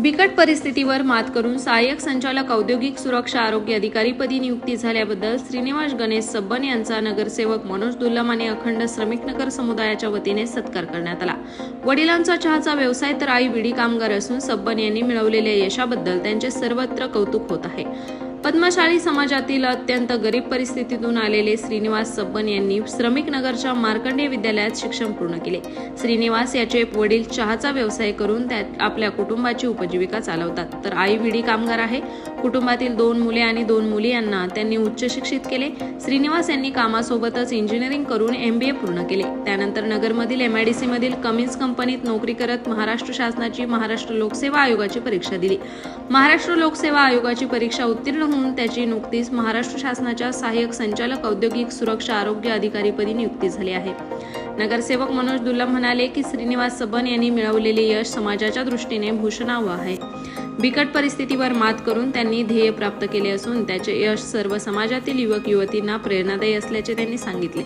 बिकट परिस्थितीवर मात करून सहाय्यक संचालक औद्योगिक सुरक्षा आरोग्य अधिकारीपदी नियुक्ती झाल्याबद्दल श्रीनिवास गणेश सब्बन यांचा नगरसेवक मनोज दुल्लम आणि अखंड श्रमिक नगर समुदायाच्या वतीने सत्कार करण्यात आला. वडिलांचा चहाचा व्यवसाय तर आई विडी कामगार असून सब्बन यांनी मिळवलेल्या यशाबद्दल त्यांचे सर्वत्र कौतुक होत आहे. पद्मशाली समाजातील अत्यंत गरीब परिस्थितीतून आलेले श्रीनिवास सब्बन यांनी श्रमिक नगरच्या मार्कंडे विद्यालयात शिक्षण पूर्ण केले. श्रीनिवास याचे वडील चहाचा व्यवसाय करून त्यात आपल्या कुटुंबाची उपजीविका चालवतात. तर आई विडी कामगार आहे. कुटुंबातील दोन मुले आणि दोन मुली यांना त्यांनी उच्च शिक्षित केले. श्रीनिवास यांनी कामासोबतच इंजिनिअरिंग करून एम बी ए पूर्ण केले. त्यानंतर नगरमधील एम आय डी सीमधील कमिन्स कंपनीत नोकरी करत महाराष्ट्र शासनाची महाराष्ट्र लोकसेवा आयोगाची परीक्षा दिली. महाराष्ट्र लोकसेवा आयोगाची परीक्षा उत्तीर्ण म्हणून त्याची नुकतीच महाराष्ट्र शासनाच्या सहाय्यक संचालक औद्योगिक सुरक्षा आरोग्य अधिकारीपदी नियुक्ती झाली आहे. नगरसेवक मनोज दुल्लम म्हणाले की श्रीनिवास सबन यांनी मिळवलेले यश समाजाच्या दृष्टीने भूषणावं आहे. बिकट परिस्थितीवर मात करून त्यांनी ध्येय प्राप्त केले असून त्याचे यश सर्व समाजातील युवक युवतींना प्रेरणादायी असल्याचे त्यांनी सांगितले.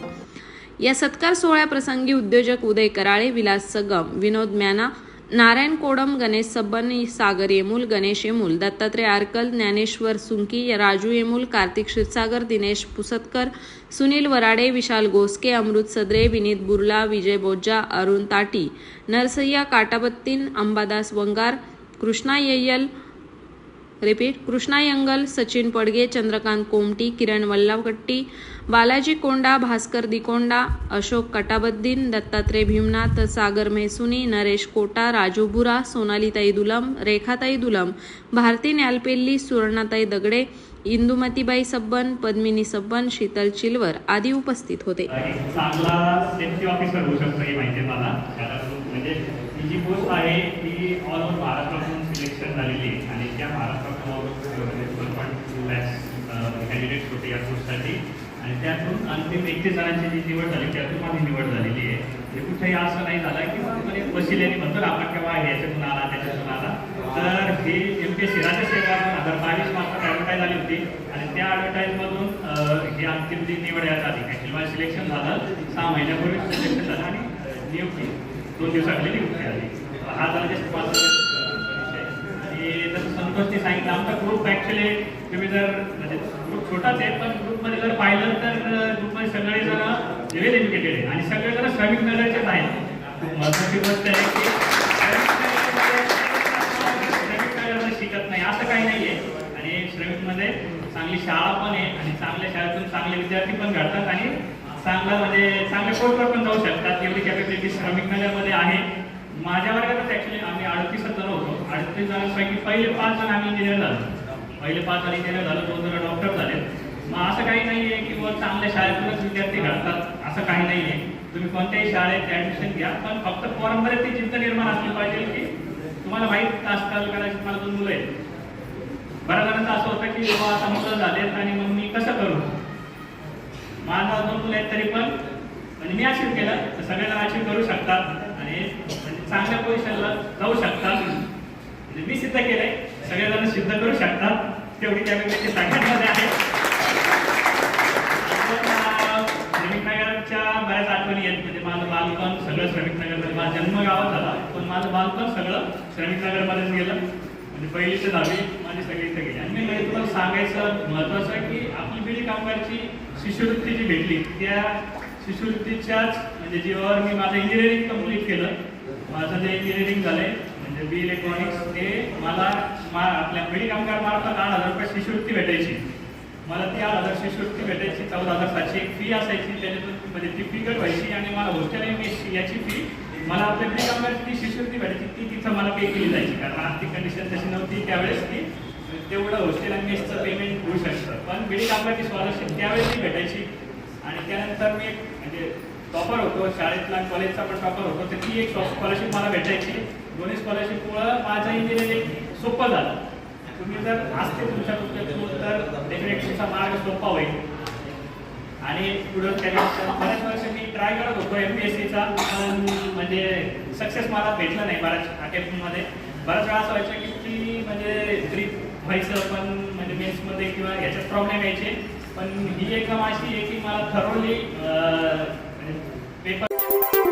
या सत्कार सोहळ्याप्रसंगी उद्योजक उदय कराळे विलास सगम विनोद म्याना नारायण कोडम गणेश सब्बन सागर येमूल गणेश येमूल दत्तात्रय आरकल ज्ञानेश्वर सुंकी राजू येमूल कार्तिक क्षीरसागर दिनेश पुसतकर सुनील वराडे विशाल गोसके अमृत सदरे विनीत बुर्ला विजय बोज्जा अरुण ताटी नरसय्या काटाबत्तीन अंबादास वंगार कृष्णा येयल रिपीट कृष्णा यंगल सचिन पडगे चंद्रकांत कोमटी किरण वल्लावकट्टी बालाजी कोंडा भास्कर दिकोंडा अशोक कटाबद्दीन दत्तात्रय भीमनाथ सागर मेहसुनी नरेश कोटा राजू बुरा सोनालीताई दुलम रेखाताई दुलम भारती न्यालपेल्ली सुवर्णाताई दगडे इंदुमतीबाई सब्बन पद्मिनी सब्बन शीतल चिलवर आदी उपस्थित होते. चांगला सेफ्टी ऑफिसर होऊ शकतो माहिती मला. कारण म्हणजे ही जी पोस्ट आहे ती ऑल ओव्हर महाराष्ट्रातून सिलेक्शन झालेली आहे. आणि त्या महाराष्ट्रातून टू लॅक्स कॅन्डिडेट्स होते या पोस्टसाठी आणि त्यातून अंतिम एकतीस जणांची जी निवड झाली त्यातून माझी निवड झालेली आहे. हे कुठेही असं नाही झालं की म्हणजे वशिलेने म्हणतो आपण केव्हा याच्यातून आला त्याच्यातून आला? तर हे एम पी एस सी राज्यसेवा दोन हजार बावीस मार्फत ॲडव्हर्टाईज आली होती. आणि त्या ॲडव्हर्टाईजमधून ही अंतिम जी निवड यात आली ॲक्च्युली माझं सिलेक्शन झालं. सहा महिन्यापूर्वी सिलेक्शन झालं आणि नियुक्ती. दोन दिवसाखाली नियुक्ती आली हा झाला जस्ट पाच परिचय. आणि जसं संतोषने सांगितलं आमचा ग्रुप ॲक्च्युली तुम्ही जर म्हणजे ग्रुप छोटाच आहे पण ग्रुपमध्ये जर पाहिलं तर ग्रुपमध्ये सगळे जरा वेल एज्युकेटेड आहे. आणि सगळे जरा श्रमिक नगरचेच आहेत. खूप महत्त्वाची गोष्ट आहे की श्रमिक नगरमध्ये शिकत नाही असं काही नाही आहे आणि श्रमिकमध्ये चांगली शाळा पण आहे आणि चांगल्या शाळेतून चांगले विद्यार्थी पण घडतात आणि चांगला म्हणजे चांगल्या कोर्सवर पण जाऊ शकतात. एवढी कॅपॅसिटी श्रमिक नगरमध्ये आहे. माझ्या वर्गातच ॲक्च्युली आम्ही अडतीस जण होतो. अडतीस जणांपैकी पहिले पाच जण आम्ही इंजिनियर झालो. पहिले पाच जण इंजिनियर झालो दोन जण डॉक्टर झाले. मग असं काही नाही आहे की बुवा चांगल्या शाळेतूनच विद्यार्थी घडतात. असं काही नाही आहे. तुम्ही कोणत्याही शाळेत ॲडमिशन घ्या पण फक्त फॉर्ममध्ये ती चिंता निर्माण असली पाहिजे की तुम्हाला माहीत असताल कदाचित मला दोन मुलं आहेत. बऱ्याच जणांचं असं होतं की बाबा आता मुलं झालेत आणि मग मी कसं करू? माझा दोन मुलं आहेत तरी पण. म्हणजे मी अचीव केलं. तर सगळ्यांना अचीव करू शकतात आणि म्हणजे चांगल्या पोझिशनला जाऊ शकतात म्हणजे मी सिद्ध केलंय. सगळेजण सिद्ध करू शकतात तेवढी कॅपॅसिटी सगळ्यांमध्ये आहे. श्रमिक नगरच्या बऱ्याच आठवणी आहेत. म्हणजे माझं बालपण सगळं श्रमिक नगरमध्ये माझा जन्म गावात झाला. पण माझं बालपण सगळं श्रमिक नगरमध्येच गेलं. म्हणजे पहिली ते दहावी माझी सगळी आणि मी म्हणजे तुम्हाला सांगायचं महत्त्वाचं आहे की आपली बिडी कामगारची शिष्यवृत्ती जी भेटली. त्या शिष्यवृत्तीच्याच म्हणजे जीवावर मी माझं इंजिनिअरिंग कंप्लीट केलं. माझं जे इंजिनिअरिंग झालंय म्हणजे बी इलेक्ट्रॉनिक्स ते मला मा आपल्या बिडी कामगार मार्फत आठ हजार रुपये शिष्यवृत्ती भेटायची. मला ती आठ हजार शिष्यवृत्ती भेटायची चौदा हजार सातशे एक फी असायची. त्याच्यातून म्हणजे ती फी कट व्हायची आणि मला हॉस्टेल याची फी मला आपल्या बिडी ती शिष्यवृत्ती भेटायची ती तिथं मला पे केली जायची. कारण आर्थिक कंडिशन तशी नव्हती त्यावेळेस ती तेवढं हॉस्टेल आणि मेसचं पेमेंट होऊ शकतं. पण बिडी कामगारची स्कॉलरशिप त्यावेळेस ती भेटायची. आणि त्यानंतर मी एक म्हणजे टॉपर होतो. शाळेतला कॉलेजचा पण टॉपर होतो. तर ती एक स्कॉलरशिप मला भेटायची. दोन्ही स्कॉलरशिपमुळं माझं इंजिनिअरिंग सोपं झालं. तुम्ही जर असते तुमच्या तुमच्या तर डेफिनेट तुमचा मार्ग सोपा होईल. आणि पुढं त्याच्या बऱ्याच वर्ष मी ट्राय करत होतो एम पी एस सीचा पण म्हणजे सक्सेस मला भेटला नाही बऱ्याच अटेम्प्टमध्ये बऱ्याच वेळा असं व्हायचं की की म्हणजे ग्रीप व्हायचं पण म्हणजे मेन्समध्ये किंवा ह्याच्यात प्रॉब्लेम यायचे. पण ही एकदम अशी आहे की मला थरोली पेपर